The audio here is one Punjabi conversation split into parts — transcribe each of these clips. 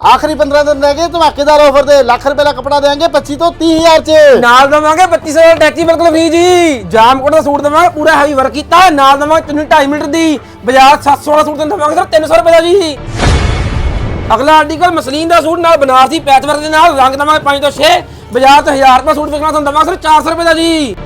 ਆਖਰੀ 15 ਦਿਨ ਰਹਿ ਗਏ, ਧਮਾਕੇਦਾਰ ਆਫਰ ਦੇ, ਲੱਖ ਰੁਪਏ ਦਾ ਕਪੜਾ ਦੇਾਂਗੇ 25 ਤੋਂ 30000 ਚ। ਨਾਲ ਦਵਾਂਗੇ 2500 ਦਾ ਟੈਚੀ ਬਿਲਕੁਲ ਫ੍ਰੀ ਜੀ। ਜਾਮਕੋਟ ਦਾ ਸੂਟ ਦਵਾਂਗੇ, ਪੂਰਾ ਹੈਵੀ ਵਰਕ ਕੀਤਾ ਨਾਲ ਦਵਾਂਗੇ ਤਿੰਨ 2.5 ਮੀਟਰ ਦੀ ਬਾਜ਼ਾਰ 700 ਵਾਲਾ ਸੂਟ ਤੁਹਾਨੂੰ ਦਵਾਂਗੇ ਸਿਰਫ 300 ਰੁਪਏ ਦਾ ਜੀ। ਅਗਲਾ ਆਰਟੀਕਲ ਮਸਲੀਨ ਦਾ ਸੂਟ ਨਾਲ ਬਨਾਰਸੀ ਪੈਚ ਵਰਕ ਦੇ ਨਾਲ, ਰੰਗ ਦਵਾਂਗੇ 5 ਤੋਂ 6 ਬਾਜ਼ਾਰ ਤੋਂ 1000 ਰੁਪਏ ਸੂਟ ਵਿਕਣਾ, ਤੁਹਾਨੂੰ ਦਵਾਂਗੇ ਸਿਰਫ 400 ਰੁਪਏ ਦਾ ਜੀ।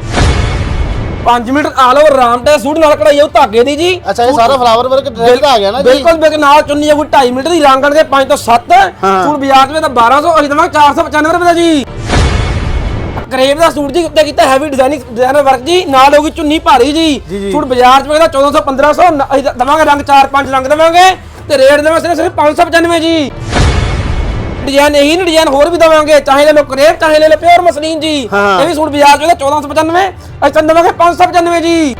5 ਮੀਟਰ ਆਲ ਓਵਰ ਰਾਮਟੇ ਸੂਟ ਨਾਲ ਕਢਾਈ ਉਹ ਧਾਗੇ ਦੀ ਜੀ। ਅੱਛਾ ਇਹ ਸਾਰਾ ਫਲਾਵਰ ਵਰਕ ਡਿਜ਼ਾਈਨ ਦਾ ਆ ਗਿਆ ਨਾ ਜੀ? ਬਿਲਕੁਲ ਬਿਲਕੁਲ ਨਾਲ ਚੁੰਨੀ ਆ ਕੋਈ 2.5 ਮੀਟਰ ਦੀ ਰੰਗ ਦੇ 5 ਤੋਂ 7 ਹਾਂ। ਸੂਟ ਬਾਜ਼ਾਰ ਵਿੱਚ ਤਾਂ 1200 ਅਸੀਂ ਦਵਾਂਗੇ 495 ਰੁਪਏ ਦਾ ਜੀ। ਕਰੇਬ ਦਾ ਸੂਟ ਜੀ ਉੱਤੇ ਕੀਤਾ ਹੈਵੀ ਡਿਜ਼ਾਈਨਿੰਗ ਡਿਜ਼ਾਈਨਰ ਵਰਕ ਜੀ ਨਾਲ ਹੋਗੀ ਚੁੰਨੀ ਭਾਰੀ ਜੀ। ਸੂਟ ਬਾਜ਼ਾਰ 'ਚ ਵਿਕਦਾ 1400 1500 ਨ- ਅਸੀਂ ਦਵਾਂਗੇ ਰੰਗ 4-5 ਰੰਗ ਦਵਾਂਗੇ ਤੇ ਰੇਟ ਦੇਵਾਂਗੇ ਸਿਰਫ- ਸਿਰਫ 595 ਜੀ। ਡਿਜ਼ਾਈਨ ਇਹੀ ਨਹੀਂ ਡਿਜ਼ਾਈਨ ਹੋਰ ਵੀ ਦਵਾਂਗੇ ਚਾਹੇ ਲੈ ਲਓ ਕਰੇਬ ਚਾਹੇ ਲੈ ਲਓ ਪਿਓਰ ਮਸਲੀਨ ਜੀ। ਹਾਂ। ਇਹ ਵੀ ਸੂਟ ਬਾਜ਼ਾਰ 'ਚ ਵਿਕਦਾ 1495 ਅਸੀਂ ਤੁਹਾਨੂੰ ਦਵਾਂਗੇ 595 ਜੀ।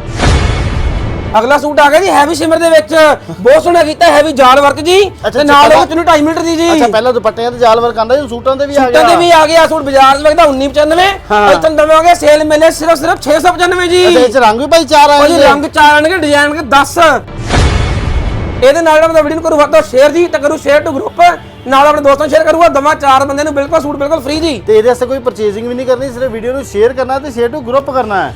ਅਗਲਾ ਸੂਟ ਆ ਗਿਆ ਜੀ ਹੈਵੀ ਸ਼ਿਮਰ ਦੇ ਵਿੱਚ। ਬਹੁਤ ਸੋਹਣਾ ਕੀਤਾ ਹੈਵੀ ਜਾਲ ਵਰਕ ਜੀ। ਅੱਛਾ, ਤੇ ਨਾਲ ਉਹ ਚੁੰਨੀ 2.5 ਮੀਟਰ ਦੀ ਜੀ। ਅੱਛਾ ਪਹਿਲਾਂ ਦੁਪੱਟਿਆਂ ਤੇ ਜਾਲ ਵਰਕ ਆਂਦਾ ਜੀ ਸੂਟਾਂ ਤੇ ਵੀ ਆ ਸੂਟਾਂ ਗਿਆ ਦੇ ਵੀ ਆ ਗਿਆ ਸੂਟ ਬਾਜ਼ਾਰ 'ਚ ਵਿਕਦਾ 1995 ਹਾਂ। ਅਸੀਂ ਤੁਹਾਨੂੰ ਦਵਾਂਗੇ ਸੇਲ ਮੇਲੇ ਸਿਰਫ ਸਿਰਫ 695 ਜੀ। ਅੱਛਾ ਇਹ ਚ ਰੰਗ ਵੀ ਭਾਈ ਚਾਰ ਆਏ ਭਾਜੀ ਰੰਗ ਚਾਰ ਆਣਗੇ ਡਿਜ਼ਾਈਨ ਕੇ 10 ਇਹਦੇ ਨਾਲ ਜਿਹੜਾ ਵੀਡੀਓ ਨੂੰ ਕਰੂ ਵੱਧ ਤੋਂ ਸ਼ੇਅਰ ਜੀ ਤੇ ਕਰੂ ਸ਼ੇਅਰ ਟੂ ਗਰੁੱਪ ਨਾਲ ਆਪਣੇ ਦੋਸਤਾਂ ਨੂੰ ਸ਼ੇਅਰ ਕਰੂਗਾ ਦਵਾ ਚਾਰ ਬੰਦੇ ਨੂੰ ਬਿਲਕੁਲ ਸੂਟ ਬਿਲਕੁਲ ਫ੍ਰੀ ਜੀ। ਤੇ ਇਹਦੇ ਵਾਸਤੇ ਕੋਈ ਪਰਚੇਸਿੰਗ ਵੀ ਨਹੀਂ ਕਰਨੀ ਸਿਰਫ ਵੀਡੀਓ ਨੂੰ ਸ਼ੇਅਰ ਕਰਨਾ ਤੇ ਸ਼ੇਅਰ ਟੂ ਗਰੁੱਪ ਕਰਨਾ ਹੈ।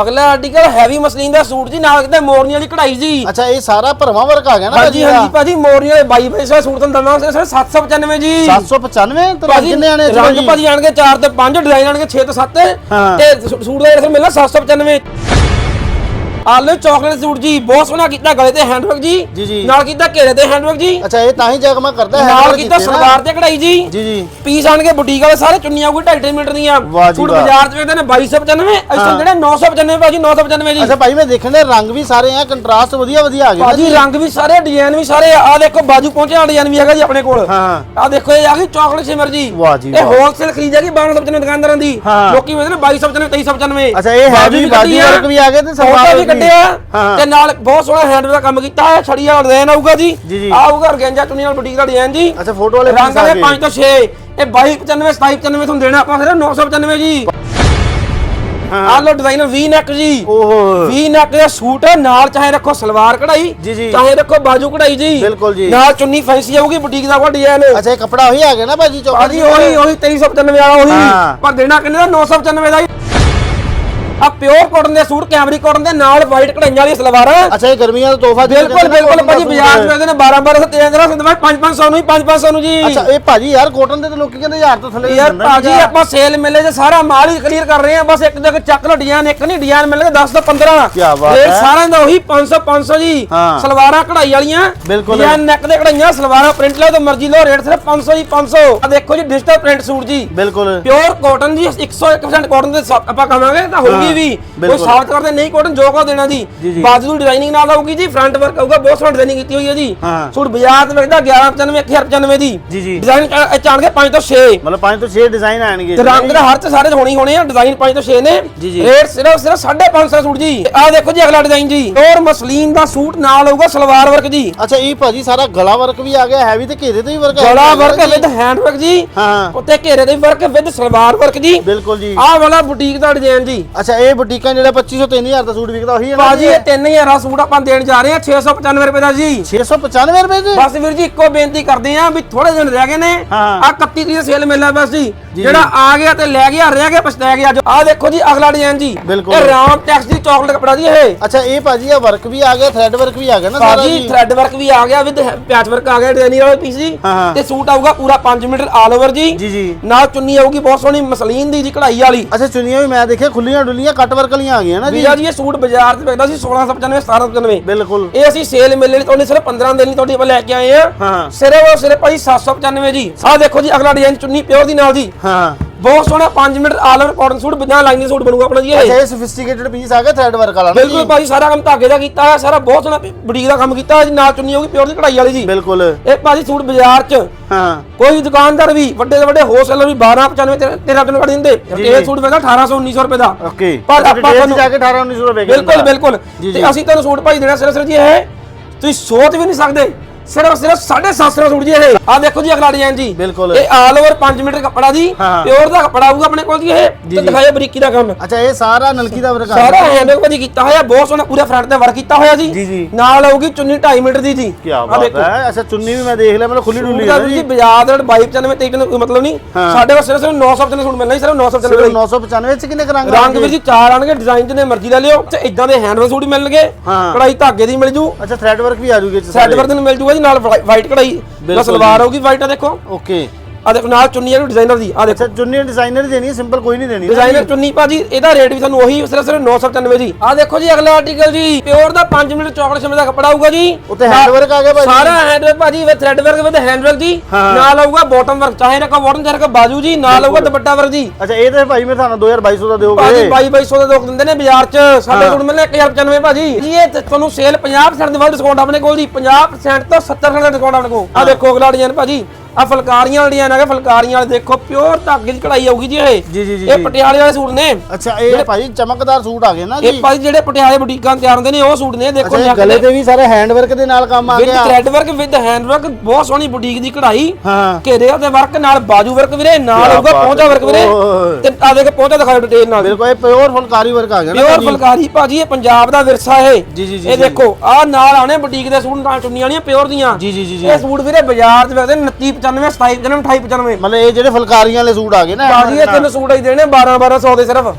ਅਗਲਾ ਆਰਟੀਕਲ ਹੈਵੀ ਮਸਲੀਨ ਦਾ ਸੂਟ ਜੀ ਨਾਲ ਕਿਤੇ ਮੋਰਨੀ ਵਾਲੀ ਕਢਾਈ ਜੀ। ਅੱਛਾ ਇਹ ਸਾਰਾ ਭਰਵਾਂ ਵਰਕ ਆ ਗਿਆ ਨਾ ਹਾਂਜੀ ਹਾਂਜੀ ਭਾਜੀ ਮੋਰਨੀ ਵਾਲੇ 22 ਬਾਈ ਸੌ ਸੂਟ ਤੁਹਾਨੂੰ ਦਵਾਂਗੇ ਸਿਰਫ 795 ਜੀ। 795 ਤੇ ਰੰਗ ਕਿੰਨੇ ਆਣੇ ਰੰਗ ਭਾਜੀ? ਆਣਗੇ 4 ਤੇ 5 ਡਿਜ਼ਾਈਨ ਆਣਗੇ 6 ਤੇ 7 ਹਾਂ। ਤੇ ਸੂਟ ਦਾ ਰੇਟ ਮਿਲਣਾ 795 ਆਲੂ ਚਾਕਲੇਟ ਸੂਟ ਜੀ ਬਹੁਤ ਸੋਹਣਾ ਕੀਤਾ ਗਲੇ ਤੇ ਹੈਂਡਵਰਕ ਜੀ, ਜੀ ਜੀ। ਨਾਲ ਕੀਤਾ ਘੇਰੇ ਤੇ ਹੈਂਡਵਰਕ ਜੀ। ਅੱਛਾ ਇਹ ਤਾਂ ਹੀ ਜਗਮਗ ਕਰਦਾ ਹੈ ਨਾਲ ਕੀਤਾ। ਸਲਵਾਰ ਤੇ ਕਢਾਈ ਜੀ। ਜੀ ਜੀ। ਪੀਸ ਆਣਗੇ ਬੁਟੀਕ ਵਾਲੇ ਸਾਰੇ ਚੁੰਨੀਆਂ ਕੋਈ 2.5 ਮੀਟਰ ਦੀਆਂ। ਵਾਹ ਜੀ ਸੂਟ ਵਾਹ। ਬਾਜ਼ਾਰ 'ਚ ਵੇਚਦੇ ਨੇ 2295 ਅਸਾਂ ਜਿਹੜੇ 995 ਭਾਜੀ 995 ਜੀ। ਅੱਛਾ ਭਾਈ ਮੈਂ ਦੇਖਣ ਦੇ ਰੰਗ ਵੀ ਸਾਰੇ ਆ ਕੰਟਰਾਸਟ ਵਧੀਆ ਵਧੀਆ ਆ ਗਏ ਨਾ ਭਾਜੀ ਜੀ। ਰੰਗ ਵੀ ਸਾਰੇ ਡਿਜ਼ਾਈਨ ਵੀ ਸਾਰੇ ਆ। ਦੇਖੋ ਬਾਜੂ ਪਹੁੰਚਿਆ ਡਿਜ਼ਾਈਨ ਵੀ ਹੈਗਾ ਜੀ ਆਪਣੇ ਕੋਲ। ਹਾਂ। ਆ ਦੇਖੋ ਇਹ ਆ ਗਈ ਚਾਕਲੇਟ ਸ਼ਿਮਰ ਜੀ। ਵਾਹ ਜੀ ਇਹ ਵਾਹ। ਹੋਲਸੇਲ ਖਰੀਦ ਜਾਗੀ 1295 ਦੁਕਾਨਦਾਰਾਂ ਦੀ। ਹਾਂ। ਲੋਕੀ ਵੇਚਦੇ ਨੇ 2295 2395 ਅੱਛਾ ਇਹ ਹੈਵੀ ਬਾਡੀ ਵਰਕ ਵੀ ਆ ਗਏ ਤੇ ਸਲਵਾਰ ਵੀ ਕੱਢਿਆ। ਤੇ ਨਾਲ ਬਹੁਤ ਸੋਹਣਾ ਹੈਂਡ ਦਾ ਕੰਮ ਕੀਤਾ ਹੈ ਛੜੀ ਵਾਲਾ ਡਿਜ਼ਾਈਨ ਆਊਗਾ ਜੀ। ਜੀ, ਜੀ। ਆਊਗਾ ਰਗੰਜਾ ਚੁੰਨੀ ਨਾਲ ਬੁਟੀਕ ਦਾ ਡਿਜ਼ਾਈਨ ਜੀ। ਅੱਛਾ ਫੋਟੋ ਵਾਲੇ ਰੰਗ ਆ ਗਏ 5 ਤੋਂ 6 ਇਹ 2295 2795 ਤੁਹਾਨੂੰ ਦੇਣਾ ਆਪਾਂ ਸਿਰਫ 995 ਜੀ। ਆਹ ਲੋ ਡਿਜ਼ਾਈਨਰ ਵੀ ਨੈਕ ਜੀ। ਓਹੋ। ਵੀ ਨੈਕ ਦਾ ਸੂਟ ਹੈ ਨਾਲ ਚਾਹੇ ਰੱਖੋ ਸਲਵਾਰ ਕਢਾਈ ਜੀ, ਜੀ। ਚਾਹੇ ਰੱਖੋ ਬਾਜੂ ਕਢਾਈ ਜੀ। ਬਿਲਕੁਲ ਜੀ। ਨਾਲ ਚੁੰਨੀ ਫੈਂਸੀ ਆਊਗੀ ਬੁਟੀਕ ਦਾ ਕੋਈ ਡਿਜ਼ਾਈਨ ਅੱਛਾ ਇਹ ਕਪੜਾ ਉਹੀ ਆ ਗਿਆ ਨਾ ਭਾਜੀ ਚੌਕਾ ਭਾਜੀ ਉਹੀ ਉਹੀ 2395 ਵਾਲਾ ਉਹੀ। ਪਰ ਦੇਣਾ ਕਿੰਨੇ ਦਾ? 995 ਦਾ ਆ ਪਿਓਰ ਕਾਟਨ ਦੇ ਸੂਟ ਕੈਮਰੀ ਕਾਟਨ ਦੇ ਨਾਲ ਵਾਈਟ ਕਢਾਈਆਂ ਵਾਲੀ ਸਲਵਾਰਾਂ। ਅੱਛਾ ਇਹ ਗਰਮੀਆਂ ਦਾ ਤੋਹਫਾ ਬਿਲਕੁਲ ਬਿਲਕੁਲ ਭਾਜੀ ਬਾਜ਼ਾਰ ਚ ਮਿਲਦੇ ਨੇ 12 1200 1300 ਸੰਦਵਾ 5 500 ਨੂੰ ਹੀ 5 500 ਨੂੰ ਜੀ। ਅੱਛਾ ਇਹ ਭਾਜੀ ਯਾਰ ਕੋਟਨ ਦੇ ਤਾਂ ਲੋਕੀ ਕਹਿੰਦੇ ਯਾਰ ਤੋਂ ਥੱਲੇ ਯਾਰ ਭਾਜੀ। ਆਪਾਂ ਸੇਲ ਮੇਲੇ 'ਚ ਸਾਰਾ ਮਾਲ ਹੀ ਕਲੀਅਰ ਕਰ ਰਹੇ ਆ ਬਸ ਇੱਕ ਜਗ੍ਹਾ ਚੱਕ ਲੋ ਡਿਜ਼ਾਈਨ ਇੱਕ ਨਹੀਂ ਡਿਜ਼ਾਈਨ ਮਿਲਣਗੇ 10 ਤੋਂ 15 ਕਿਆ ਬਾਤ ਹੈ। ਸਾਰਿਆਂ ਦਾ ਉਹੀ 500 500 ਜੀ। ਹਾਂ। ਸਲਵਾਰਾਂ ਕਢਾਈ ਵਾਲੀਆਂ ਬਿਲਕੁਲ। ਡਿਜ਼ਾਈਨ ਨੈਕ ਦੇ ਕਢਾਈਆਂ ਸਲਵਾਰਾਂ ਪ੍ਰਿੰਟ ਲਓ ਤਾਂ ਮਰਜ਼ੀ ਲਓ ਰੇਟ ਸਿਰਫ 500 ਜੀ 500 ਆ ਦੇਖੋ ਜੀ ਡਿਜੀਟਲ ਪ੍ਰਿੰਟ ਸੂਟ ਜੀ। ਬਿਲਕੁਲ। ਪਿਓਰ ਕਾਟਨ ਜੀ 101% ਕਾਟਨ ਦੇ ਆਪਾਂ ਕਹਾਂਗੇ ਤਾਂ ਹੋਊਗੀ। ਹਾਂ, ਵੀ। ਕੋਈ। ਸਾਫਟ ਕਰਦੇ ਨਹੀਂ ਕਾਟਨ ਜੋ ਕੋ ਦੇਣਾ ਜੀ। ਬਾਜੂ ਦੀ ਡਿਜ਼ਾਈਨਿੰਗ ਨਾਲ ਆਊਗੀ ਜੀ ਫਰੰਟ ਵਰਕ ਆਊਗਾ ਬਹੁਤ ਸੋਹਣੀ ਡਿਜ਼ਾਈਨਿੰਗ ਕੀਤੀ ਹੋਈ ਹੈ ਜੀ। ਸੂਟ ਬਾਜ਼ਾਰ ਤੇ ਵਿਕਦਾ 1195 1095 ਦੀ। ਜੀ, ਜੀ। ਡਿਜ਼ਾਈਨ ਚਾਣਗੇ 5 ਤੋਂ 6 ਮਤਲਬ 5 ਤੋਂ 6 ਡਿਜ਼ਾਈਨ ਆਣਗੇ ਤੇ ਰੰਗ ਦਾ ਹਰ ਚ ਸਾਰੇ ਹੋਣੀ ਹੋਣੇ ਆ ਡਿਜ਼ਾਈਨ 5 ਤੋਂ 6 ਨੇ। ਰੇਟ ਸਿਰਫ ਸਿਰਫ 550 ਸੂਟ ਜੀ। ਆਹ ਦੇਖੋ ਜੀ ਅਗਲਾ ਡਿਜ਼ਾਈਨ ਜੀ। ਹੋਰ ਮਸਲੀਨ ਦਾ ਸੂਟ ਨਾਲ ਆਊਗਾ ਸਲਵਾਰ ਵਰਕ ਜੀ। ਅੱਛਾ ਇਹ ਭਾਜੀ ਸਾਰਾ ਗਲਾ ਵਰਕ ਵੀ ਆ ਗਿਆ ਹੈਵੀ ਤੇ ਘੇਰੇ ਤੇ ਵੀ ਵਰਕ ਗਲਾ ਵਰਕ ਵਿਦ ਹੈਂਡ ਵਰਕ ਜੀ। ਹਾਂ। ਉੱਤੇ ਘੇਰੇ ਦੇ ਵਰਕ ਵਿਦ ਸਲਵਾਰ ਵਰਕ ਜੀ। ਬਿਲਕੁਲ ਜੀ। ਆਹ ਵਾਲਾ ਬੁਟੀਕ ਦਾ ਡਿਜ਼ਾਈਨ ਜੀ। ਅੱਛਾ ਇਹ ਬੁਟੀਕਾਂ ਜਿਹੜਾ 2500 3000 ਦਾ ਸੂਟ ਵਿਕਦਾ ਉਹੀ ਹੈ ਨਾ ਬਾਜੀ ਇਹ 3000 ਦਾ ਸੂਟ ਆਪਾਂ ਦੇਣ ਜਾ ਰਹੇ ਹਾਂ 695 ਰੁਪਏ ਦਾ ਜੀ। 695 ਰੁਪਏ ਦੇ ਬਸ ਵੀਰ ਜੀ ਇੱਕੋ ਬੇਨਤੀ ਕਰਦੇ ਆ ਵੀ ਥੋੜੇ ਦਿਨ ਰਹਿ ਗਏ ਨੇ ਹਾਂ। ਆ 31 ਤਰੀਕ ਸੇਲ ਮੇਲਾ ਬਸ ਜੀ। ਜਿਹੜਾ ਆ ਗਿਆ ਤੇ ਲੈ ਗਿਆ ਰਹਿ ਗਿਆ ਪਛਤਾ ਗਿਆ ਜੋ ਆ ਦੇਖੋ ਜੀ ਅਗਲਾ ਡਿਜ਼ਾਈਨ ਜੀ। ਬਿਲਕੁਲ। ਇਹ ਰਾਮ ਟੈਕਸ ਦੀ ਚਾਕਲੇਟ ਕਪੜਾ ਜੀ ਇਹ। ਅੱਛਾ ਇਹ ਭਾਜੀ ਆ ਵਰਕ ਵੀ ਆ ਗਿਆ ਥ੍ਰੈਡ ਵਰਕ ਵੀ ਆ ਗਿਆ ਨਾ ਸਾਰਾ ਜੀ। ਥ੍ਰੈਡ ਵਰਕ ਵੀ ਆ ਗਿਆ ਵਿਦ ਪੈਚ ਵਰਕ ਆ ਗਿਆ ਡਿਜ਼ਾਈਨਰ ਵਾਲਾ ਪੀਸ ਜੀ। ਹਾਂ, ਹਾਂ। ਤੇ ਸੂਟ ਆਊਗਾ ਪੂਰਾ 5 ਮੀਟਰ ਆਲ ਓਵਰ ਜੀ। ਜੀ ਜੀ। ਨਾਲ ਚੁੰਨੀ ਆਊਗੀ ਬਹੁਤ ਸੋਹਣੀ ਮਸਲੀਨ ਦੀ ਜੀ ਕਢਾਈ ਵਾਲੀ। ਅੱਛਾ ਚੁੰਨੀਆਂ ਵੀ ਮੈਂ ਦੇਖਿਆ ਖੁੱਲੀਆਂ ਡੁੱਲੀਆਂ ਕੱਟ ਵਰਕ ਵਾਲੀਆਂ ਆ ਗਈਆਂ ਨਾ ਜੀ? ਵੀਰਾ ਜੀ ਇਹ ਸੂਟ ਬਾਜ਼ਾਰ 'ਚ ਵਿਕਦਾ ਸੀ 1695 1795 ਬਿਲਕੁਲ। ਇਹ ਅਸੀਂ ਸੇਲ ਮੇਲੇ ਲਈ ਤੁਹਾਡੇ ਸਿਰਫ 15 ਦਿਨ ਲਈ ਤੁਹਾਡੇ ਆਪਾਂ ਲੈ ਕੇ ਆਏ ਆ। ਹਾਂ। ਸਿਰਫ ਸਿਰਫ ਭਾਈ 795 ਜੀ। ਆਹ ਦੇਖੋ ਜੀ ਅਗਲਾ ਡਿਜ਼ਾਈਨ ਚੁੰਨੀ ਪਿਓਰ ਦੀ ਨਾਲ ਜੀ। ਹਾਂ। ਬਹੁਤ ਸੋਹਣਾ 5 metre all over cotton suit ਬਿਨਾਂ ਲਾਈਨਿੰਗ ਸੂਟ ਬਣੂਗਾ ਆਪਣਾ ਜੀ ਅੱਛਾ ਇਹ ਸੋਫਿਸਟੀਕੇਟਡ ਪੀਸ ਆ ਗਿਆ ਥ੍ਰੈਡ ਵਰਕ ਵਾਲਾ ਨਾ ਬਿਲਕੁਲ ਜੀ ਭਾਜੀ ਸਾਰਾ ਕੰਮ ਧਾਗੇ ਦਾ ਕੀਤਾ ਹੈ ਸਾਰਾ ਬਹੁਤ ਸੋਹਣਾ ਬੁਟੀਕ ਦਾ ਕੰਮ ਕੀਤਾ ਹੈ ਜੀ ਨਾਲ ਚੁੰਨੀ ਹੋਊਗੀ ਪਿਓਰ ਦੀ ਕਢਾਈ ਵਾਲੀ ਜੀ। ਬਿਲਕੁਲ। ਇਹ ਭਾਜੀ ਸੂਟ ਬਾਜ਼ਾਰ 'ਚ ਹਾਂ। ਕੋਈ ਦੁਕਾਨਦਾਰ ਵੀ ਵੱਡੇ ਤੋਂ ਵੱਡੇ ਹੋਲਸੇਲਰ ਵੀ 1295 13 ਤੋਂ ਕੱਢ ਦਿੰਦੇ। ਇਹ। ਸੂਟ ਵੇਚਦਾ 1800 1900 ਰੁਪਏ ਦਾ। ਓਕੇ। ਪਰ ਆਪਾਂ ਤੁਹਾਨੂੰ- ਜਾ ਕੇ 18 1900 ਰੁਪਏ ਬਿਲਕੁਲ ਬਿਲਕੁਲ। ਜੀ, ਤੇ। ਅਸੀਂ ਤੁਹਾਨੂੰ ਸੂਟ ਭਾਈ ਦੇਣਾ ਸਿਰਫ ਸਿਰਫ ਜੀ ਇਹ ਤੁਸੀਂ ਸੋਚ ਵੀ ਨਹੀਂ ਸਕਦੇ ਸਿਰਫ ਸਿਰਫ 750 ਸੂਟ ਜੀ ਇਹ। ਆ ਦੇਖੋ ਜੀ ਅਗਲਾ ਡਿਜ਼ਾਈਨ ਜੀ। ਬਿਲਕੁਲ। ਇਹ ਆਲ ਓਵਰ 5 ਮੀਟਰ ਕੱਪੜਾ ਜੀ। ਹਾਂ। ਪਿਓਰ ਦਾ ਕੱਪੜਾ ਆਊਗਾ ਆਪਣੇ ਕੋਲ ਜੀ ਇਹ। ਤੇ ਦਿਖਾਇਓ ਬਰੀਕੀ ਦਾ ਕੰਮ। ਅੱਛਾ ਇਹ ਸਾਰਾ ਨਲਕੀ ਦਾ ਵਰਕ ਆ। ਸਾਰਾ ਹੈਂਡਲ ਭਾਜੀ ਕੀਤਾ ਹੋਇਆ ਬਹੁਤ ਸੋਹਣਾ ਪੂਰਾ ਫਰੰਟ ਤੇ ਵਰਕ ਕੀਤਾ ਹੋਇਆ ਜੀ। ਜੀ, ਜੀ। ਨਾਲ ਆਊਗੀ ਚੁੰਨੀ 2.5 ਮੀਟਰ ਦੀ ਜੀ। ਕੀ ਆਹ ਬਾਤ ਦੇਖੋ। ਹੈ। ਅੱਛਾ ਚੁੰਨੀ ਵੀ ਮੈਂ ਦੇਖ ਲਿਆ ਮਤਲਬ ਖੁੱਲੀ ਡੁੱਲੀ ਉਹਦਾ ਹੈ ਜੀ ਜੀ। ਬਾਜ਼ਾਰ ਦੇ 2295 ਤੇ ਕੋਈ ਮਤਲਬ ਨਹੀਂ। ਹਾਂ। ਸਾਡੇ ਕੋਲ ਸਿਰਫ ਸਿਰਫ 995 ਸੂਟ ਮਿਲਣਾ ਜੀ ਸਿਰਫ 995 ਸਿਰਫ 995 ਚ ਕਿੰਨੇ ਕੁ ਰੰਗ ਰੰਗ? ਵੀ ਜੀ ਚਾਰ ਆਣਗੇ ਡਿਜ਼ਾਈਨ ਜਿਹਨੇ ਮਰਜ਼ੀ ਲੈ ਲਿਓ। ਤੇ ਇਦਾਂ ਦੇ ਹੈਂਡਲ ਸੂਟ ਵੀ ਮਿਲਣਗੇ। ਹਾਂ। ਕਢਾਈ ਧਾਗੇ ਦੀ ਮਿਲ ਜੂ। ਅੱਛਾ ਥ੍ਰੈਡ ਵਰਕ ਵੀ ਆ ਜੂਗੇ ਚ ਸੈਟ ਵਰਕ ਨੂੰ ਮਿਲ ਜੂਗਾ ਜੀ ਨਾਲ ਵਾਈਟ ਕਢਾਈ ਬਿਲਕੁਲ ਸਲਵਾਰ ਹੋਊਗੀ ਵਾਈਟ ਆ ਦੇਖੋ। ਓਕੇ। ਆ ਦੇਖੋ ਨਾਲ ਚੁੰਨੀ ਹੈ ਡਿਜ਼ਾਈਨਰ ਦੀ ਆ ਦੇਖੋ। ਅੱਛਾ ਚੁੰਨੀ ਡਿਜ਼ਾਈਨਰ ਦੇਣੀ ਹੈ ਸਿੰਪਲ ਕੋਈ ਨਹੀਂ ਦੇਣੀ ਨਾ। ਡਿਜ਼ਾਈਨਰ ਚੁੰਨੀ ਭਾਜੀ ਇਹਦਾ ਰੇਟ ਵੀ ਤੁਹਾਨੂੰ ਉਹੀ ਸਿਰਫ ਸਿਰਫ 995 ਜੀ ਆ ਦੇਖੋ ਜੀ ਅਗਲਾ ਆਰਟੀਕਲ ਜੀ ਪਿਓਰ ਦਾ 5 ਮਿੰਟ ਚਾਕਲੇਟ ਸ਼ਿਮਲੇ ਦਾ ਕੱਪੜਾ ਆਊਗਾ ਜੀ। ਉੱਤੇ ਹੈਂਡ ਵਰਕ ਆ ਗਿਆ ਭਾਜੀ। ਸਾਰਾ ਹੈਂਡ ਵਰਕ ਭਾਜੀ with thread work with hand work ਜੀ। ਨਾਲ ਆਊਗਾ ਬਾਟਮ ਵਰਕ ਚਾਹੇ ਰੱਖੋ ਬਾਟਮ ਚਾਹੇ ਰੱਖੋ ਬਾਜੂ ਜੀ ਨਾਲ ਆਊਗਾ ਦੁਪੱਟਾ ਵਰਕ ਜੀ। ਅੱਛਾ ਇਹ ਤਾਂ ਭਾਈ ਮੈਂ ਤੁਹਾਨੂੰ 2200 ਦਾ ਦਿਓਗੇ। ਭਾਜੀ 2200 ਦੇ ਲੋਕ ਦਿੰਦੇ ਨੇ ਬਾਜ਼ਾਰ 'ਚ। ਸਾਡੇ ਕੋਲ ਮਿਲਣੇ 1095 ਭਾਜੀ। ਇਹ ਤੁਹਾਨੂੰ ਸੇਲ 50% ਦੇ ਵੱਧ ਡਿਸਕਾਊਂਟ ਆਪਣੇ ਕੋਲ ਜੀ। 50% ਤੋਂ 70% ਦਾ ਡਿਸਕਾਊਂਟ ਆਪਣੇ ਕੋਲ। ਆ ਦੇਖੋ ਅਗਲਾ ਡਿਜ਼ਾਈਨ ਭਾਜੀ। ਆ ਫਲਕਾਰੀਆਂ ਵਾਲੇ ਡਿਜ਼ਾਈਨ ਹੈਗੇ ਫਲਕਾਰੀਆਂ ਵਾਲੇ ਦੇਖੋ ਪਿਓਰ ਧਾਗੇ ਦੀ ਕਢਾਈ ਆਊਗੀ ਜੀ ਇਹ। ਜੀ ਜੀ ਜੀ ਇਹ। ਪਟਿਆਲੇ ਵਾਲੇ ਸੂਟ ਨੇ। ਅੱਛਾ ਇਹ ਭਾਈ ਚਮਕਦਾਰ ਸੂਟ ਆ ਗਏ ਨਾ ਇਹ ਜੀ ਭਾਜੀ ਜਿਹੜੇ ਪਟਿਆਲੇ ਬੁਟੀਕਾਂ ਤਿਆਰ ਹੁੰਦੇ ਨੇ ਉਹ ਸੂਟ ਨੇ। ਦੇਖੋ ਇਹ ਗਲੇ ਤੇ ਵੀ ਸਾਰੇ ਹੈਂਡ ਵਰਕ ਦੇ ਨਾਲ ਕੰਮ ਆ ਵਿਦ ਗਿਆ। Thread work with hand work ਬਹੁਤ ਸੋਹਣੀ ਬੁਟੀਕ ਦੀ ਕਢਾਈ। ਹਾਂ। ਘੇਰੇ ਤੇ ਵਰਕ ਨਾਲ ਬਾਜੂ ਵਰਕ ਵੀਰੇ ਨਾਲ ਬਾਤ ਪਹੁੰਚਾ। ਵਰਕ ਵੀਰੇ। ਤੇ ਆ ਦੇਖ ਪਹੁੰਚਾ ਦਿਖਾਓ ਡਿਟੇਲ ਨਾਲ। ਬਿਲਕੁਲ ਇਹ ਪਿਓਰ ਫੁਲਕਾਰੀ ਵਰਕ ਆ ਗਿਆ ਨਾ ਪਿਓਰ ਫੁਲਕਾਰੀ ਭਾਜੀ ਇਹ ਪੰਜਾਬ ਦਾ ਵਿਰਸਾ ਇਹ। ਜੀ, ਜੀ, ਜੀ, ਇਹ। ਦੇਖੋ ਆ ਨਾਲ ਆਉਣੇ ਬੁਟੀਕ ਦੇ ਸੂਟ ਨਾਲ ਚੁੰਨੀਆਂ ਵਾਲੀਆਂ ਪਿਓਰ ਦੀਆਂ। ਜੀ ਜੀ ਜੀ ਇਹ ਸੂਟ ਵੀਰੇ ਬਾਜ਼ਾਰ 'ਚ ਵੇਚਦੇ 29 95 27 95 28 95 ਮਤਲਬ ਇਹ ਜਿਹੜੇ ਫੁਲਕਾਰੀਆਂ ਵਾਲੇ ਸੂਟ ਆ ਗਏ ਨਾ ਭਾਜੀ ਇਹ ਤਿੰਨ ਸੂਟ ਹੀ ਦੇਣੇ 12 1200 ਦੇ ਸਿਰਫ।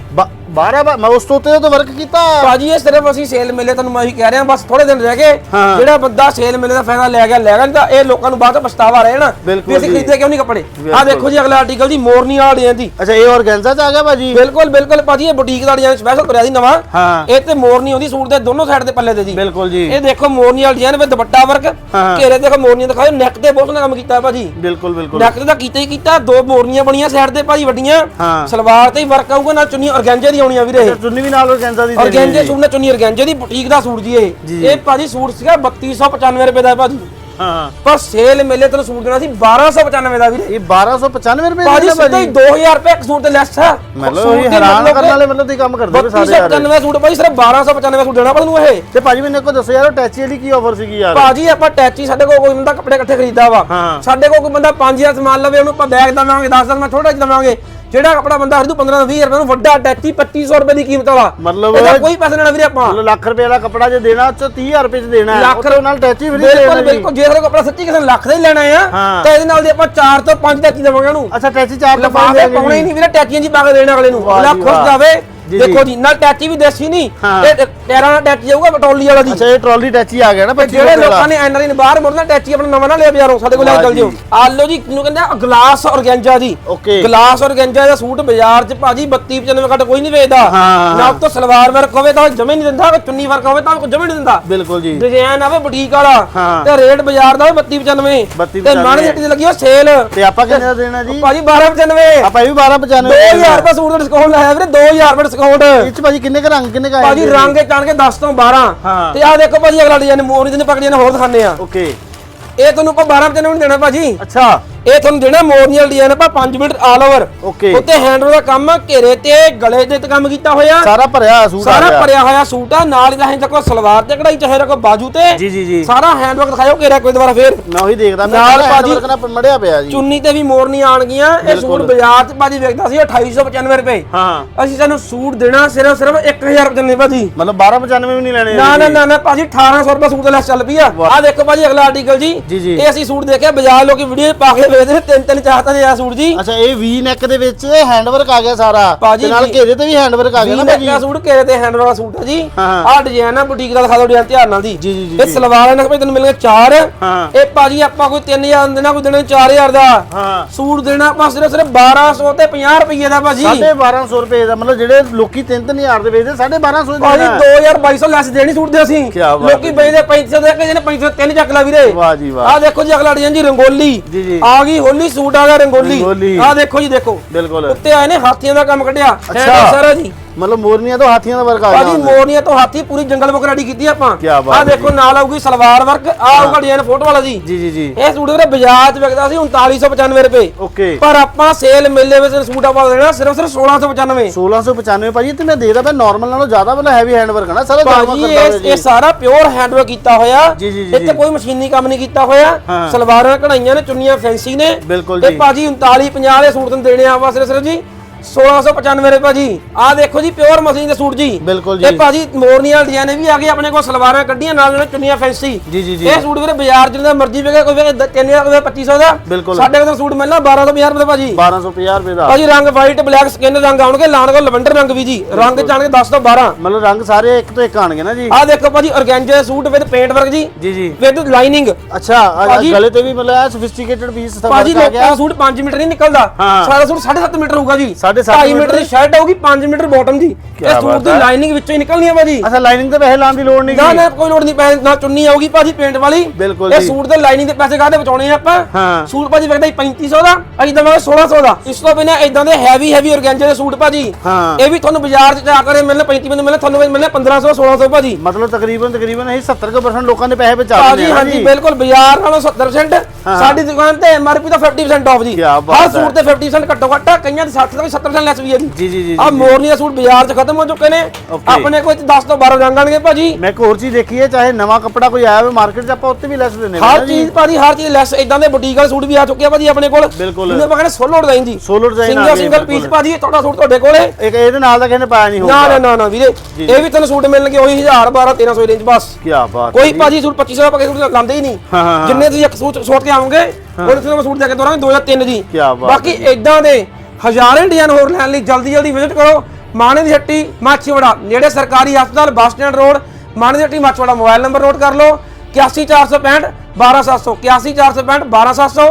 12 ਮੈਂ ਉਸ ਤੋਂ ਉੱਤੇ ਤਾਂ ਵਰਕ ਕੀਤਾ। ਭਾਜੀ ਇਹ ਸਿਰਫ ਅਸੀਂ ਸੇਲ ਮੇਲੇ ਤੁਹਾਨੂੰ ਮੈਂ ਇਹੀ ਕਹਿ ਰਿਹਾ ਬਸ ਥੋੜੇ ਦਿਨ ਰਹਿ ਗਏ। ਹਾਂ। ਜਿਹੜਾ ਬੰਦਾ ਸੇਲ ਮੇਲੇ ਦਾ ਫਾਇਦਾ ਲੈ ਗਿਆ ਲੈ ਗਿਆ ਨਹੀਂ ਤਾਂ ਇਹ ਲੋਕਾਂ ਨੂੰ ਬਾਅਦ ਚ ਪਛਤਾਵਾ ਰਹੇ ਨਾ ਬਿਲਕੁਲ ਵੀ ਅਸੀਂ ਜੀ। ਖਰੀਦੇ ਕਿਉਂ ਨਹੀਂ ਕੱਪੜੇ? ਆ ਬਿਲਕੁਲ। ਦੇਖੋ ਜੀ ਅਗਲਾ ਆਰਟੀਕਲ ਜੀ ਮੋਰਨੀ ਵਾਲਾ ਡਿਜ਼ਾਈਨ ਦੀ। ਅੱਛਾ ਇਹ ਔਰਗੈਂਜ਼ਾ ਚ ਆ ਗਿਆ ਭਾਜੀ? ਬਿਲਕੁਲ ਬਿਲਕੁਲ। ਭਾਜੀ ਇਹ ਬੁਟੀਕ ਦਾ ਡਿਜ਼ਾਈਨ ਸਪੈਸ਼ਲ ਤੁਰਿਆ ਸੀ ਨਵਾਂ। ਹਾਂ। ਇਹ ਤੇ ਮੋਰਨੀ ਆਉਂਦੀ ਸੂਟ ਦੇ ਦੋਨੋਂ ਸਾਈਡ ਤੇ ਪੱਲੇ ਤੇ ਜੀ। ਬਿਲਕੁਲ ਜੀ। ਇਹ ਦੇਖੋ ਮੋਰਨੀ ਵਾਲਾ ਡਿਜ਼ਾਈਨ ਵਿੱਚ ਦੁਪੱਟਾ ਵਰਕ ਹਾਂ। ਘੇਰੇ ਦੇਖੋ ਮੋਰਨੀਆਂ ਦਿਖਾਓ। ਨੈਕ ਤੇ ਬਹੁਤ ਸੋਹਣਾ ਕੰਮ ਕੀਤਾ ਭਾਜੀ। ਬਿਲਕੁਲ ਬਿਲਕੁਲ। ਨੈਕ ਤੇ ਤਾਂ ਕੀਤਾ ਹੀ ਕੀਤਾ। ਦੋ ਮੋਰਨੀਆਂ ਬਣੀਆਂ ਸਾਈਡ ਤੇ ਭਾਜੀ ਵੱਡੀਆਂ। ਹਾਂ। ਸਲਵਾਰ ਤੇ ਹੀ ਵਰਕ ਆਊਗਾ ਨਾਲ ਚੁੰਨੀ ਔਰਗੈਂਜੇ ਦੀ ਆਉਣੀ ਆ ਵੀਰੇ ਇਹ। ਚੁੰਨੀ ਵੀ ਨਾਲ ਔਰਗੈਂਜ਼ਾ ਦੀ ਦੇਣੀ ਔਰਗੈਂਜੇ ਹੈ ਸੂਟ ਨੇ ਚੁੰਨੀ ਔਰਗੈਂਜੇ ਦੀ ਬੁਟੀਕ ਦਾ ਸੂਟ ਜੀ ਇਹ। ਇਹ ਭਾਜੀ ਸੂਟ ਸੀਗਾ 3295 ਰੁਪਏ ਦਾ ਭਾਜੀ। ਹਾਂ। ਪਰ ਸੇਲ ਮੇਲੇ ਤੈਨੂੰ ਸੂਟ ਦੇਣਾ ਸੀ 1295 ਦਾ ਵੀਰੇ। ਇਹ 1295 ਰੁਪਏ ਭਾਜੀ ਦਾ ਸਿੱਧਾ ਹੀ 2000 ਰੁਪਏ ਇੱਕ ਸੂਟ ਤੇ ਲੈਸ ਹੈ ਮਤਲਬ ਇਹ ਹੈਰਾਨ ਕਰਨ ਵਾਲੇ ਮਤਲਬ ਤੁਸੀਂ ਕੰਮ ਕਰਦੇ ਹੋ ਸਾਰੇ ਯਾਰ। 3295 ਸੂਟ ਭਾਜੀ ਸਿਰਫ 1295 ਸੂਟ ਦੇਣਾ ਤੈਨੂੰ ਇਹ। ਤੇ ਭਾਜੀ ਮੈਨੂੰ ਇੱਕ ਦੱਸੋ ਯਾਰ ਟੈਚੀ ਵਾਲੀ ਕੀ ਆਫਰ ਸੀਗੀ ਯਾਰ? ਭਾਜੀ ਆਪਾਂ ਟੈਚੀ ਸਾਡੇ ਕੋਲ ਕੋਈ ਬੰਦਾ ਕੱਪੜੇ ਇਕੱਠੇ ਖਰੀਦਦਾ ਵਾ। ਹਾਂ। ਸਾਡੇ ਕੋਲ ਕੋਈ ਬੰਦਾ 5000 ਸਮਾਨ ਲਵੇ ਉਹਨੂੰ ਆਪਾਂ ਬੈਗ ਦਵਾਂਗੇ 10 ਮੈਂ ਥੋੜਾ ਜਿਹਾ ਦਵਾਂਗੇ। ਜਿਹੜਾ ਕੱਪੜਾ ਬੰਦਾ ਖਰੀਦੂ 15 20 ਰੁਪਏ ਨੂੰ ਵੱਡਾ ਟੈਚੀ 2500 ਰੁਪਏ ਦੀ ਕੀਮਤ ਵਾਲਾ। ਮਤਲਬ ਇਹਦਾ ਕੋਈ ਪੈਸੇ ਲੈਣਾ ਵੀਰੇ ਆਪਾਂ। ਮਤਲਬ ਲੱਖ ਰੁਪਏ ਦਾ ਕੱਪੜਾ ਜੇ ਦੇਣਾ ਚ 30000 ਰੁਪਏ ਚ ਦੇਣਾ ਹੈ। ਲੱਖ ਨਾਲ ਟੈਚੀ ਫ੍ਰੀ ਬਿਲਕੁਲ ਦੇਣਾ ਬਿਲਕੁਲ ਜੇ ਕੋਲ ਕੱਪੜਾ ਸੱਚੀ ਕਿਸੇ ਲੱਖ ਦਾ ਹੀ ਲੈਣਾ ਆ। ਤਾਂ ਇਹਦੇ ਨਾਲ ਦੇ ਆਪਾਂ 4 ਤੋਂ 5 ਟੈਚੀ ਦੇਵਾਂਗੇ ਉਹਨੂੰ। ਅੱਛਾ ਟੈਚੀ ਚਾਰ ਤੋਂ ਲਫਾਫੇ ਪੰਜ ਪਾਉਣੇ ਨਹੀਂ ਵੀਰੇ ਟੈਚੀਆਂ ਜੀ ਪਾ ਕੇ ਦੇਣ ਅਗਲੇ ਨੂੰ। ਜੀ ਖੁਸ਼। ਜਾਵੇ। ਜੀ, ਦੇਖੋ ਜੀ। ਨਾਲ ਟੈਚੀ ਵੀ ਦੇਸੀ ਨਹੀਂ ਹਾਂ। ਇਹ ਟੈਰਾਂ ਨਾਲ ਟੈਚੀ ਜਾਊਗਾ ਬਟੋਲੀ ਵਾਲਾ ਜੀ। ਅੱਛਾ ਇਹ ਟਰਾਲੀ ਟੈਚੀ ਆ ਗਿਆ ਨਾ 25 ਜਿਹੜੇ ਲੋਕਾਂ ਦਾ ਨੇ ਐਨਆਰਆਈ ਨੇ ਬਾਹਰ ਮੁੜਨਾ ਟੈਚੀ ਆਪਣਾ ਨਵਾਂ ਨਾ ਲਿਆ ਬਾਜ਼ਾਰੋਂ ਸਾਡੇ ਕੋਲ ਲੈ ਕੇ ਵਾਹ ਚੱਲ ਜਿਓ। ਜੀ। ਆਲੋ ਜੀ ਕਿਹਨੂੰ ਕਹਿੰਦੇ ਆ? ਗਲਾਸ ਔਰਗੈਂਜਾ ਜੀ। ਓਕੇ। ਗਲਾਸ ਔਰਗੈਂਜਾ ਦਾ ਸੂਟ ਬਾਜ਼ਾਰ 'ਚ ਭਾਜੀ 32 95 ਘੱਟ ਕੋਈ ਨਹੀਂ ਵੇਚਦਾ। ਹਾਂ। ਨਾ ਉੱਤੋਂ ਸਲਵਾਰ ਵਰਕ ਹੋਵੇ ਤਾਂ ਜਮੇ ਨਹੀਂ ਦਿੰਦਾ ਚੁੰਨੀ ਵਰਕ ਹੋਵੇ ਤਾਂ ਜਮੇ ਨਹੀਂ ਦਿੰਦਾ। ਬਿਲਕੁਲ ਜੀ। ਡਿਜ਼ਾਈਨ ਆਵੇ ਬੁਟੀਕ ਵਾਲਾ। ਹਾਂ। ਤੇ ਰੇਟ ਬਾਜ਼ਾਰ ਦਾ 32 95 32 ਤੇ ਮਾੜੀ ਜਿਹੀ ਲੱਗੀ ਉਹ ਸੇਲ। ਤੇ ਆਪਾਂ ਕਿੰਨੇ ਦਾ ਦੇਣਾ ਜੀ? ਭਾਜੀ 12 95 ਆਪਾਂ ਇਹ ਵੀ 1295 2000 ਰੁਪਏ ਸੂਟ ਦਾ ਡਿਸਕਾਊਂਟ ਲਾਇਆ ਵੀਰੇ 2000 ਰੁਪਏ ਡਿਸਕਾਊਂਟ ਇਹ ਚ ਭਾਜੀ ਕਿੰਨੇ ਕ ਰੰਗ ਕਿੰਨੇ ਕ ਆਏ ਭਾਜੀ ਰੰਗ ਚਾਣ ਕੇ 10 ਤੋਂ 12 ਹਾਂ। ਤੇ ਆ ਦੇਖੋ ਭਾਜੀ ਅਗਲਾ ਡਿਜ਼ਾਈਨ ਮੋਰੀ ਦੇ ਪਕੜੀਆਂ ਨੇ ਹੋਰ ਦਿਖਾਣੇ ਆ। ਓਕੇ। ਇਹ ਤੁਹਾਨੂੰ ਆਪਾਂ 12 95 ਦੇਣਾ ਭਾਜੀ। ਅੱਛਾ। ਇਹ ਤੁਹਾਨੂੰ ਦੇਣਾ ਮੋਰਨੀਅਲ ਡਿਜ਼ਾਈਨ ਆਪਾਂ 5 ਮਿੰਟ ਆਲ ਓਵਰ ਓਕੇ ਉੱਤੇ ਹੈਂਡਲ ਦਾ ਕੰਮ ਆ, ਘੇਰੇ ਤੇ ਗਲੇ ਤੇ ਤੇ ਕੰਮ ਕੀਤਾ ਹੋਇਆ। ਸਾਰਾ ਭਰਿਆ ਹੋਇਆ ਸੂਟ ਆ ਸਾਰਾ ਗਿਆ। ਭਰਿਆ ਹੋਇਆ ਸੂਟ ਆ ਨਾਲ ਹੀ ਤਾਂ ਦੇਖੋ ਸਲਵਾਰ ਤੇ ਕਢਾਈ ਚਾਹੇ ਰੱਖੋ ਬਾਜੂ ਤੇ। ਜੀ ਜੀ ਜੀ। ਸਾਰਾ ਹੈਂਡਵਰਕ ਦਿਖਾਇਓ ਘੇਰਾ ਕੋਈ ਦੁਬਾਰਾ ਫੇਰ। ਮੈਂ ਉਹੀ ਦੇਖਦਾ ਮੈਂ ਨਾਲ ਭਾਜੀ- ਭਾਜੀ ਮੜਿਆ ਪਿਆ ਜੀ। ਚੁੰਨੀ ਤੇ ਵੀ ਮੋਰਨੀ ਆਣਗੀਆਂ ਇਹ ਸੂਟ। ਬਾਜ਼ਾਰ 'ਚ ਭਾਜੀ ਵੇਚਦਾ ਸੀ 2895 ਰੁਪਏ। ਹਾਂ। ਅਸੀਂ ਤੁਹਾਨੂੰ ਸੂਟ ਦੇਣਾ ਸਿਰਫ ਸਿਰਫ 1000 ਰੁਪਏ ਦੇ ਭਾਜੀ। ਮਤਲਬ 1295 ਵੀ ਨਹੀਂ ਲੈਣੇ ਨਾ ਨਾ ਨਾ ਨਾ ਭਾਜੀ 1800 ਰੁਪਏ ਸੂਟ ਦਾ ਲੈਸ ਚੱਲ ਪਈ ਆ। ਆ ਦੇਖੋ ਭਾਜੀ ਅਗਲਾ ਆਰਟੀਕਲ ਜੀ। ਜੀ, ਜੀ। ਇਹ ਅਸੀਂ ਸੂਟ ਦੇਖਿਆ ਬਾਜ਼ਾਰ ਲੋਕੀ ਵੀਡੀਓ ਪਾ ਕੇ ਵੇਚਦੇ ਨੇ ਤਿੰਨ ਤਿੰਨ ਚਾਰ ਤਾਂ ਆ ਸੂਟ ਜੀ। ਅੱਛਾ ਇਹ ਵੀ ਨੈਕ ਦੇ ਵਿੱਚ ਹੈਂਡ ਵਰਕ ਆ ਗਿਆ ਸਾਰਾ। ਭਾਜੀ ਤੇ ਨਾਲ ਵੀ- ਘੇਰੇ ਤੇ ਵੀ ਹੈਂਡ ਵਰਕ ਆ ਗਿਆ ਨਾ ਭਾਜੀ ਦਾ ਸੂਟ ਘੇਰੇ ਤੇ ਹੈਂਡਲ ਵਾਲਾ ਸੂਟ ਹੈ ਜੀ। ਹਾਂ। ਆਹ ਡਿਜ਼ਾਈਨ ਆ ਬੁਟੀਕ ਦਾ ਦਿਖਾ ਦਿਓ ਡਿਜ਼ਾਈਨ ਧਿਆਨ ਨਾਲ ਦੀ ਜੀ, ਜੀ, ਜੀ, ਇਹ ਜੀ। ਸਲਵਾਰ ਨਾਲ ਭਾਈ ਤੈਨੂੰ ਮਿਲਣਗੇ 4 ਹਾਂ। ਇਹ ਭਾਜੀ ਆਪਾਂ ਕੋਈ 3000 ਦੇਣਾ ਕੋਈ ਦੇਣਾ 4000 ਦਾ। ਹਾਂ। ਸੂਟ ਦੇਣਾ ਆਪਾਂ ਸਿਰਫ ਸਿਰਫ 1200 ਤੇ 50 ਰੁਪਏ ਦਾ ਭਾਜੀ 1250 ਰੁਪਏ ਦਾ ਮਤਲਬ ਜਿਹੜੇ ਲੋਕੀ 3-3000 ਦੇ ਵੇਚਦੇ 1250 ਦੇ ਭਾਜੀ ਦੇਣਾ 2200 ਲੈਸ ਦੇਣੀ ਸੂਟ ਦੇ ਅਸੀਂ। ਕਿਆ ਬਾਤ ਲੋਕੀ ਵੇਚਦੇ 500 ਦੇ ਕੇ ਜਿਹਨੇ 500 ਤਿੰਨ ਚੱਕ ਲਾ ਵੀਰੇ। ਵਾਹ ਜੀ ਵਾਹ। ਆਹ ਦੇਖੋ ਜੀ ਅਗਲਾ ਡਿਜ਼ਾਈਨ ਜੀ ਰੰਗੋਲੀ। ਜੀ ਜੀ। ਆ ਗਈ ਹੋਲੀ ਸੂਟ ਆ ਗਿਆ ਰੰਗੋਲੀ। ਰੰਗੋਲੀ। ਆਹ ਦੇਖੋ ਜੀ ਦੇਖੋ। ਬਿਲਕੁਲ। ਉੱਤੇ ਆਏ ਨੇ ਹਾਥੀਆਂ ਦਾ ਕੰਮ ਕੱਢਿਆ। ਅੱਛਾ। ਸਾਰਾ ਜੀ। ਮਤਲਬ ਮੋਰਨੀਆਂ ਤੋਂ ਹਾਥੀਆਂ ਦਾ ਵਰਕ ਆ ਭਾਜੀ ਜਾਂਦਾ। ਮੋਰਨੀਆਂ ਤੋਂ ਹਾਥੀ ਪੂਰੀ ਜੰਗਲ ਬੁੱਕ ਰੈਡੀ ਕੀਤੀ ਆਪਾਂ। ਕਿਆ ਬਾਤ ਆਹ ਹੈ ਦੇਖੋ ਨਾਲ ਆਊਗੀ ਸਲਵਾਰ ਵਰਕ ਆ ਆਊਗਾ ਡਿਜ਼ਾਈਨ ਫੋਟੋ ਵਾਲਾ ਜੀ। ਜੀ ਜੀ ਜੀ। ਇਹ ਸੂਟ ਵੀਰੇ ਬਾਜ਼ਾਰ 'ਚ ਵਿਕਦਾ ਸੀ 3995 ਰੁਪਏ। ਓਕੇ। ਪਰ ਆਪਾਂ ਸੇਲ ਮੇਲੇ ਵਿੱਚ ਸੂਟ ਆਪਾਂ ਦੇਣਾ ਸਿਰਫ ਸਿਰਫ 1695 1695 ਭਾਜੀ ਤੇ ਮੈਂ ਦੇਖਦਾ ਪਿਆ ਨਾਰਮਲ ਨਾਲੋਂ ਜ਼ਿਆਦਾ ਮਤਲਬ ਹੈਵੀ ਹੈਂਡ ਵਰਕ ਹੈ ਨਾ ਸਾਰਾ ਭਾਜੀ ਇਹ ਇਹ ਸਾਰਾ ਪਿਓਰ ਹੈਂਡਵਰਕ ਕੀਤਾ ਹੋਇਆ। ਇੱਥੇ। ਕੋਈ ਮਸ਼ੀਨੀ ਕੰਮ ਨਹੀਂ ਕੀਤਾ ਹੋਇਆ। ਸਲਵਾਰਾਂ ਕਢਾਈਆਂ ਨੇ ਚੁੰਨੀਆਂ ਫੈਂਸੀ ਨੇ। ਬਿਲਕੁਲ ਤੇ। ਭਾਜੀ 39 50 ਦੇ ਸੂਟ ਤੁਹਾਨੂੰ ਦੇਣੇ ਆ ਸਿਰਫ ਸਿਰਫ ਜੀ। 1695 ਰੁਪਏ ਭਾਜੀ। ਆਹ ਦੇਖੋ ਜੀ ਪਿਓਰ ਮਸ਼ੀਨ ਦੇ ਸੂਟ ਜੀ। ਬਿਲਕੁਲ ਤੇ ਜੀ। ਭਾਜੀ ਮੋਰਨੀਆਂ ਡਿਜ਼ਾਈਨ ਵੀ ਆ ਗਏ ਆਪਣੇ ਕੋਲ ਸਲਵਾਰਾਂ ਕੱਢੀਆਂ ਨਾਲ ਨਾਲ ਚੁੰਨੀਆਂ ਫੈਂਸੀ ਜੀ ਜੀ ਜੀ। ਇਹ ਸੂਟ ਵੀਰੇ ਬਾਜ਼ਾਰ ਜਿੰਦਾ ਮਰਜ਼ੀ ਵੇਗਾ ਕੋਈ ਵੇਗੇ 3000 ਕੋਈ 2500 ਦਾ। ਸਾਡੇ ਕੋਲ ਸੂਟ ਮਿਲਣਾ 1250 ਰੁਪਏ ਦਾ ਭਾਜੀ। 1250 ਰੁਪਏ ਦਾ। ਭਾਜੀ ਰੰਗ ਵਾਈਟ ਬਲੈਕ ਸਕਿਨ ਰੰਗ ਆਉਣਗੇ ਲਾਣਗੇ ਲਵੰਡਰ ਰੰਗ ਵੀ ਜੀ। ਰੰਗ ਚਾਣਗੇ 10 ਤੋਂ 12 ਮਤਲਬ ਰੰਗ ਸਾਰੇ ਇੱਕ ਤੋਂ ਇੱਕ ਆਣਗੇ ਨਾ ਜੀ। ਆਹ ਦੇਖੋ ਭਾਜੀ ਔਰਗੈਂਜਾ ਦੇ ਸੂਟ ਵਿਦ ਪੇਂਟ ਵਰਕ ਜੀ। ਜੀ ਜੀ। ਵਿਦ ਲਾਈਨਿੰਗ ਅੱਛਾ ਆ- ਆ ਭਾਜੀ- ਗਲੇ ਤੇ ਵੀ ਮਤਲਬ ਸੋਫਿਸਟੀਕੇਟਡ ਪੀਸ ਸਭ ਭਾਜੀ ਆ ਗਿਆ। ਦਾ ਸੂਟ 5 ਮੀਟਰ ਨਹੀਂ ਨਿਕਲਦਾ। ਸਾਡਾ ਸੂਟ 7.5 ਮੀਟਰ ਹੋਊਗਾ ਜੀ। ਸਾਢੇ ਸੱਤ 2.5 ਮੀਟਰ ਦੀ ਸ਼ਰਟ ਹੋਊਗੀ 5 ਮੀਟਰ ਬਾਟਮ ਦੀ ਇਹ ਸੂਟ ਦੀ। ਲਾਈਨਿੰਗ ਵਿੱਚੋਂ ਹੀ ਨਿਕਲਣੀ ਆ ਭਾਜੀ ਅੱਛਾ ਲਾਈਨਿੰਗ ਤੇ ਪੈਸੇ ਲਾਉਣ ਦੀ ਲੋੜ ਨਹੀਂ ਨਾ। ਨਾ ਕੋਈ ਲੋੜ ਨਹੀਂ ਪੈ ਨਾ ਚੁੰਨੀ ਆਊਗੀ ਭਾਜੀ ਪੇਂਟ ਵਾਲੀ ਬਿਲਕੁਲ ਇਹ। ਸੂਟ ਦੇ ਲਾਈਨਿੰਗ ਦੇ ਪੈਸੇ ਕਾਹਦੇ ਬਚਾਉਣੇ ਆ ਆਪਾਂ। ਸੂਟ ਭਾਜੀ ਵਿਕਦਾ ਹੀ 3500 ਦਾ ਅਸੀਂ ਦਵਾਂਗੇ 1600 ਦਾ ਇਸ ਤੋਂ ਬਿਨਾਂ ਇਦਾਂ ਦੇ ਹੈਵੀ ਹੈਵੀ ਔਰਗੈਂਜੇ ਦੇ ਸੂਟ ਭਾਜੀ। ਇਹ ਵੀ ਤੁਹਾਨੂੰ ਬਾਜ਼ਾਰ 'ਚ ਜਾ ਕੇ ਮਿਲਣੇ 35 ਮੈਨੂੰ ਮਿਲਣੇ ਤੁਹਾਨੂੰ ਮਿਲਣੇ 1500 1600 ਭਾਜੀ ਮਤਲਬ ਤਕਰੀਬਨ ਤਕਰੀਬਨ ਅਸੀਂ 70% ਲੋਕਾਂ ਦੇ ਪੈਸੇ ਬਚਾ ਭਾਜੀ ਦਿੰਦੇ ਹਾਂ ਹਾਂਜੀ ਬਿਲਕੁਲ ਬਾਜ਼ਾਰ ਨਾਲੋਂ 70% ਹਾਂ। ਸਾਡੀ ਦੁਕਾਨ ਤੇ ਐਮਆਰਪੀ ਤਾਂ 50% ਆਫ ਜੀ ਹਰ। ਸੂਟ ਤੇ 50% ਘੱਟੋ ਘੱਟ ਕਈਆਂ ਦੇ 60 ਤੋਂ ਵੀ 70% ਲੈਸ ਵੀ ਹੈ ਜੀ ਜੀ ਜੀ ਜੀ ਆ। ਮੋਰਨੀਆ ਸੂਟ ਬਾਜ਼ਾਰ 'ਚ ਖਤਮ ਹੋ ਚੁੱਕੇ ਨੇ। ਆਪਣੇ ਕੋਲ 10 ਤੋਂ 12 ਰੰਗ ਆਣਗੇ ਭਾਜੀ। ਮੈਂ ਇੱਕ ਹੋਰ ਚੀਜ਼ ਦੇਖੀ ਹੈ ਚਾਹੇ ਨਵਾਂ ਕੱਪੜਾ ਕੋਈ ਆਇਆ ਹੋਵੇ ਮਾਰਕੀਟ 'ਚ ਆਪਾਂ ਉੱਤੇ ਵੀ ਲੈਸ ਦਿੰਦੇ ਹਾਂ ਹਰ ਚੀਜ਼ ਭਾਜੀ ਹਰ ਚੀਜ਼ ਲੈਸ ਇਦਾਂ ਦੇ ਬੁਟੀਕ ਵਾਲੇ ਸੂਟ ਵੀ ਆ ਚੁੱਕੇ ਆ ਭਾਜੀ ਆਪਣੇ ਕੋਲ। ਬਿਲਕੁਲ। ਜਿਹਨੇ ਆਪਾਂ ਕਹਿੰਦੇ ਸੋਲੋ ਡਿਜ਼ਾਈਨ ਜੀ। Design ਆ ਸਿੰਗਲ ਸਿੰਗਲ ਪੀਸ। ਭਾਜੀ ਤੁਹਾਡਾ ਸੂਟ ਤੁਹਾਡੇ ਕੋਲ। ਇੱਕ ਇਹਦੇ ਨਾਲ ਦਾ ਨੇ ਪਾਇਆ ਨਹੀਂ ਹੋਊਗਾ। ਨਾ ਨਾ ਨਾ ਵੀਰੇ। ਇਹ ਵੀ ਤੁਹਾਨੂੰ ਸੂਟ ਮਿਲਣਗੇ ਉਹੀ 1000 12 1300 ਰੇਂਜ ਬਸ। ਕੀ ਬਾਤ ਕੋਈ ਭਾਜੀ ਸੂਟ 2500 ਦਾ ਪਕੇ ਸੂਟ ਹੀ ਨਹੀਂ। ਹਾਂ। ਜਿੰਨੇ ਤੁਸੀਂ ਇੱਕ ਸੂਟ ਸੋਟ ਕੇ ਆਉਂਗੇ ਉਹਦੇ ਤੇ ਮੈਂ ਸੂਟ ਦੇ ਕੇ ਦੋਰਾਂਗੇ 2 ਜਾਂ 3 ਜੀ ਕਿਆ ਬਾਤ ਬਾਕੀ ਇਦਾਂ ਦੇ ਹਜ਼ਾਰਾਂ ਇੰਡੀਅਨ ਹੋਰ ਲੈਣ ਲਈ ਜਲਦੀ ਜਲਦੀ ਵਿਜ਼ਿਟ ਕਰੋ। ਮਾਣੇ ਦੀ ਹੱਟੀ, ਮਾਛੀਵਾੜਾ, ਨੇੜੇ ਸਰਕਾਰੀ ਹਸਪਤਾਲ, ਬੱਸ ਸਟੈਂਡ ਰੋਡ। ਮਾਣੇ ਦੀ ਹੱਟੀ, ਮਾਛੀਵਾੜਾ ਮੋਬਾਈਲ ਨੰਬਰ ਨੋਟ ਕਰ ਲਓ। 81465 12700 81465 12700